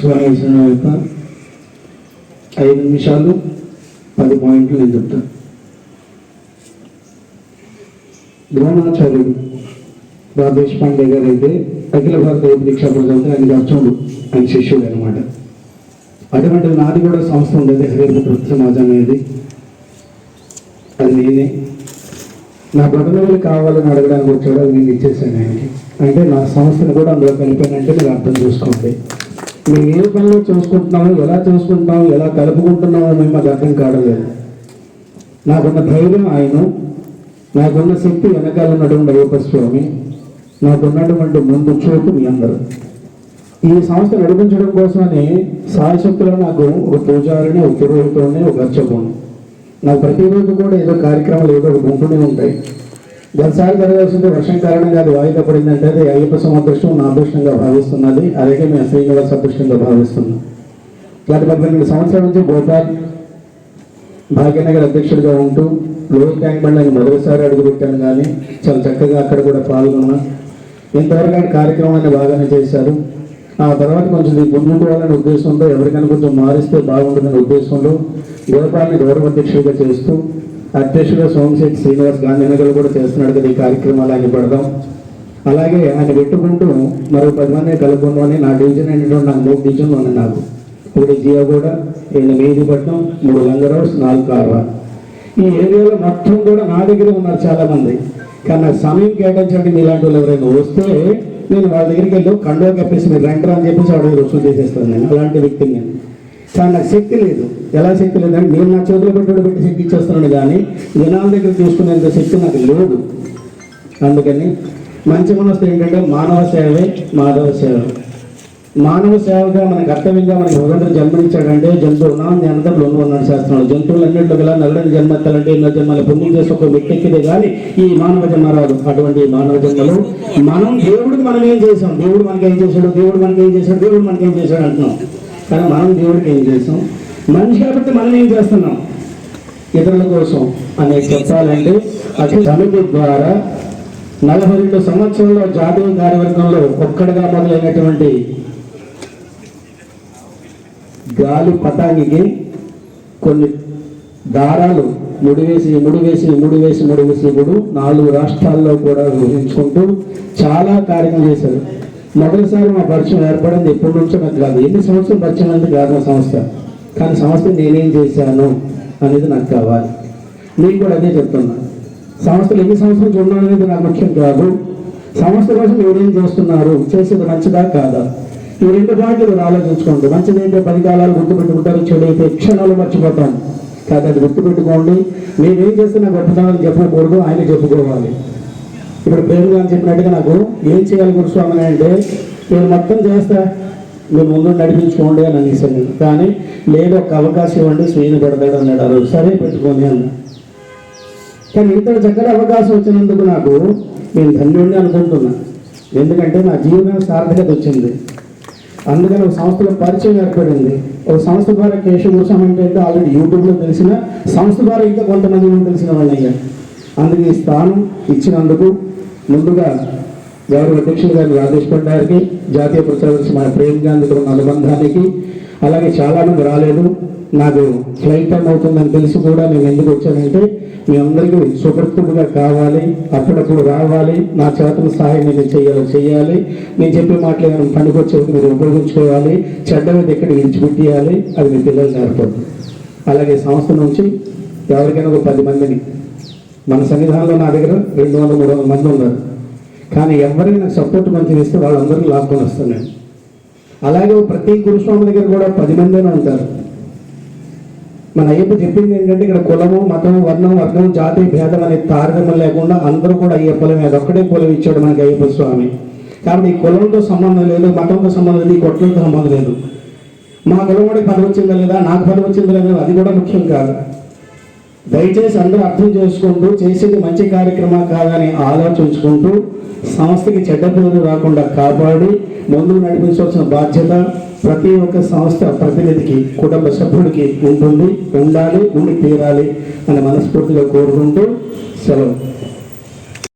స్వామీశ్వరం యొక్క ఐదు నిమిషాలు పది పాయింట్లు నేను చెప్తాను ద్రోణాచార్యుడు రాజేష్ దేశపాండే గారు అయితే అఖిల భారత దీక్షా ప్రజలతో ఆయన అర్జునుడు ఆయన శిష్యుడు అనమాట అటువంటి నాది కూడా సంస్థ ఉండేది హరిత వృత్తి సమాజం అనేది. అది నేనే. నా బ్రతకలు కావాలని అడగడానికి వచ్చాడు అది నేను ఇచ్చేసాను ఆయనకి. అంటే నా సంస్థను కూడా అందులో కలిపానంటే మీరు అర్థం చేసుకోండి. మేము ఏ పనిలో చూసుకుంటున్నాము ఎలా చూసుకుంటున్నామో ఎలా కలుపుకుంటున్నామో మేము మాకు అర్థం కాడలేదు నాకున్న ధైర్యం ఆయన నాకున్న శక్తి వెనకాల ఉన్నటువంటి అయ్యప్ప స్వామి నాకున్నటువంటి ముందు చూపు మీ అందరూ. ఈ సంస్థ నడిపించడం కోసమని సాయశక్తులు నాకు ఒక పూజారిని ఒక పురోహితుడిని ఒక అర్చకుని నాకు ప్రతిరోజు కూడా ఏదో కార్యక్రమాలు ఏదో ఒకటి ఉంటూనే ఉంటాయి. గతసారి జరగాల్సింది వర్షం కారణంగా అది వాయిదా పడిందంటే అది అయ్యప్ప సమదృష్టం నా అదృష్టంగా భావిస్తున్నది. అలాగే మేము శ్రీనివాస అదృష్టంగా భావిస్తున్నాం. గత పద్దెనిమిది సంవత్సరాల నుంచి భోపాల్ భాగ్యనగర్ అధ్యక్షుడిగా ఉంటూ లోయర్ ట్యాంక్ బండ్ అని మొదటిసారి అడుగుపెట్టాను కానీ చాలా చక్కగా అక్కడ కూడా పాల్గొన్నా ఇంతవరకు ఆయన కార్యక్రమాన్ని బాగానే చేశారు. ఆ తర్వాత కొంచెం ఇది ముందుకోవాలనే ఉద్దేశంతో ఎవరికైనా కొంచెం మారిస్తే బాగుంటుందనే ఉద్దేశంలో గోపాల్ని గౌరవ అధ్యక్షుడిగా చేస్తూ అధ్యక్షుడు సోమశేఖర్ శ్రీనివాస్ గాంధీ గాంధీనగర్ కూడా చేస్తున్నాడు కదా ఈ కార్యక్రమాలు ఆయన పెడదాం. అలాగే ఆయన పెట్టుకుంటూ మరో పది మంది కలుపుకుందామని నా డివిజన్ అయినటువంటి నాకు మూడు డివిజన్లు ఉన్నాయి నాకు. ఒకటి జియాగూడ రెండు మేదిపట్నం మూడు లంగరోడ్స్ నాలుగు కార్వా ఈ ఏరియాలో మొత్తం కూడా నా దగ్గర ఉన్నారు చాలా మంది కానీ నాకు సమయం కేటాయించండి ఇలాంటి వాళ్ళు ఎవరైనా వస్తే నేను వాళ్ళ దగ్గరికి వెళ్ళి కండువా కప్పేసి మీరు రెంటర్ అని చెప్పేసి వాడి దగ్గర వసూలు చేసేస్తాను నేను. అలాంటి వ్యక్తిని నేను. కానీ నాకు శక్తి లేదు. ఎలా శక్తి లేదంటే నేను నా చేతిలో పెట్టుబడి పెట్టి కానీ జనాల దగ్గర తీసుకునేంత శక్తి నాకు లేదు. అందుకని మంచి మనసు ఏంటంటే మానవ సేవే మాధవ సేవ. మానవ సేవగా మన కర్తవ్యంగా మనకి భగవంతుడు జన్మనిచ్చాడంటే జంతువునా జ్ఞానతలు ఉన్నాడు శాస్త్రంలో జంతువులు అన్నింటిలో గల నల్లని జన్మెత్తాలంటే ఎన్నో జన్మల పుణ్యం చేసి ఒక వ్యక్తి ఎక్కితే కానీ ఈ మానవ జన్మ రాదు. అటువంటి మానవ జన్మలు మనం దేవుడికి మనం ఏం చేసాం దేవుడు మనకి ఏం చేశాడు? దేవుడు మనకి ఏం చేశాడు? దేవుడు మనకి ఏం చేశాడు అంటున్నాం. కానీ మనం దేవుడికి ఏం చేసాం మనిషి కాబట్టి మనం ఏం చేస్తున్నాం? ఇతరుల కోసం అనేది చెప్పాలంటే అటు సమితి ద్వారా నలభై రెండు సంవత్సరంలో జాతీయ కార్యవర్గంలో ఒక్కడిగా మొదలైనటువంటి గాలి పతానికి కొన్ని దారాలు ముడివేసి ముడివేసి ముడివేసి ముడివేసి ఇప్పుడు నాలుగు రాష్ట్రాల్లో కూడా విభజించుకుంటూ చాలా కార్యక్రమం చేశారు. మొదటిసారి మా పరిచయం ఏర్పడింది ఎప్పటి నుంచో నాకు కాదు. ఎన్ని సంవత్సరం పరిచయం అంటే కాదు సంస్థ. కానీ సంస్థ నేనేం చేశాను? అనేది నాకు కావాలి. నేను కూడా అదే చెప్తున్నా. సంస్థలు ఎన్ని సంవత్సరం చూడడం అనేది నాకు ముఖ్యం కాదు. సంస్థ కోసం మీరేం చేస్తున్నారు? చేసేది మంచిదా కాదా? ఈ రెండు పాయింట్లు మీరు ఆలోచించుకోండి. మంచిది ఏంటో పది కాలాలు గుర్తుపెట్టుకుంటారు చెడు అయితే క్షణాలు మర్చిపోతాం. కాదు అది గుర్తుపెట్టుకోండి. మేమేం చేస్తున్నా గొప్పతనాలు చెప్పకూడదు ఆయన చెప్పుకోవాలి. ఇప్పుడు ప్రేమ గారు చెప్పినట్టుగా నాకు ఏం చేయాలి గురుస్వామి అంటే నేను మొత్తం చేస్తా. మీరు ముందు నడిపించుకోండి అని అనేసాను నేను. కానీ లేదు ఒక అవకాశం ఇవ్వండి స్వీని పెడతాడు అన్నాడు. ఆ రోజు సరే పెట్టుకోని అన్న. కానీ ఇంత చక్కటి అవకాశం వచ్చినందుకు నాకు నేను ధన్యుడిని అనుకుంటున్నా. ఎందుకంటే నా జీవనం సార్థకత వచ్చింది. అందుకని ఒక సంస్థలో పరిచయం ఏర్పడింది. ఒక సంస్థ ద్వారా కేశవ గురుస్వామి అంటే ఆల్రెడీ యూట్యూబ్లో తెలిసిన సంస్థ ద్వారా ఇంకా కొంతమంది కూడా తెలిసిన వాళ్ళయ్యా అందుకే ఈ స్థానం ఇచ్చినందుకు ముందుగా గౌరవ అధ్యక్షులు గారు రాజేష్ భట్ గారికి జాతీయ ప్రచారదర్శి మన ప్రేమ్ గాంధీతో ఉన్న అనుబంధానికి అలాగే చాలా మంది రాలేదు. నాకు ఫ్లైట్ టైం అవుతుందని తెలిసి కూడా నేను ఎందుకు వచ్చానంటే మీ అందరికీ సుకృతుడుగా కావాలి అప్పుడప్పుడు రావాలి నా చేతన సహాయం నేను చేయాలి చేయాలి. నేను చెప్పే మాటలు ఏమైనా పనికొచ్చేది మీరు ఉపయోగించుకోవాలి. చెడ్డవి ఎక్కడ విడిచిపెట్టేయాలి. అది మీ పిల్లలు నేర్పదు అలాగే సంస్థ నుంచి ఎవరికైనా ఒక పది మందిని మన సన్నిధానంలో నా దగ్గర రెండు వందల మూడు వందల మంది ఉన్నారు. కానీ ఎవరైనా సపోర్ట్ మంచిగా ఇస్తే వాళ్ళందరికీ లాక్కొని వస్తున్నాయి అలాగే ప్రతి గురుస్వామి దగ్గర కూడా పది మందినే ఉంటారు. మన అయ్యప్ప చెప్పింది ఏంటంటే ఇక్కడ కులము మతం వర్ణం వర్గం జాతి భేదం అనే తారతమ్యం లేకుండా అందరూ కూడా అయ్యప్పలమే అది ఒక్కడే కులం ఇచ్చాడు మనకి అయ్యప్ప స్వామి. కాబట్టి ఈ కులంతో సంబంధం లేదు మతంతో సంబంధం లేదు ఈ కొట్లతో సంబంధం లేదు. మా కులం వాడికి పదవి వచ్చిందా లేదా? నాకు పదవి వచ్చిందా లేదా? అది కూడా ముఖ్యం కాదు. దయచేసి అందరూ అర్థం చేసుకుంటూ చేసేది మంచి కార్యక్రమం కాదని ఆలోచించుకుంటూ సంస్థకి చెడ్డ పేరు రాకుండా కాపాడి ముందుకు నడిపించవలసిన బాధ్యత ప్రతి ఒక్క సంస్థ ప్రతినిధికి కుటుంబ సభ్యుడికి ఉంటుంది. ఉండాలి ఉండి తీరాలి అని మనస్ఫూర్తిగా కోరుకుంటూ సెలవు.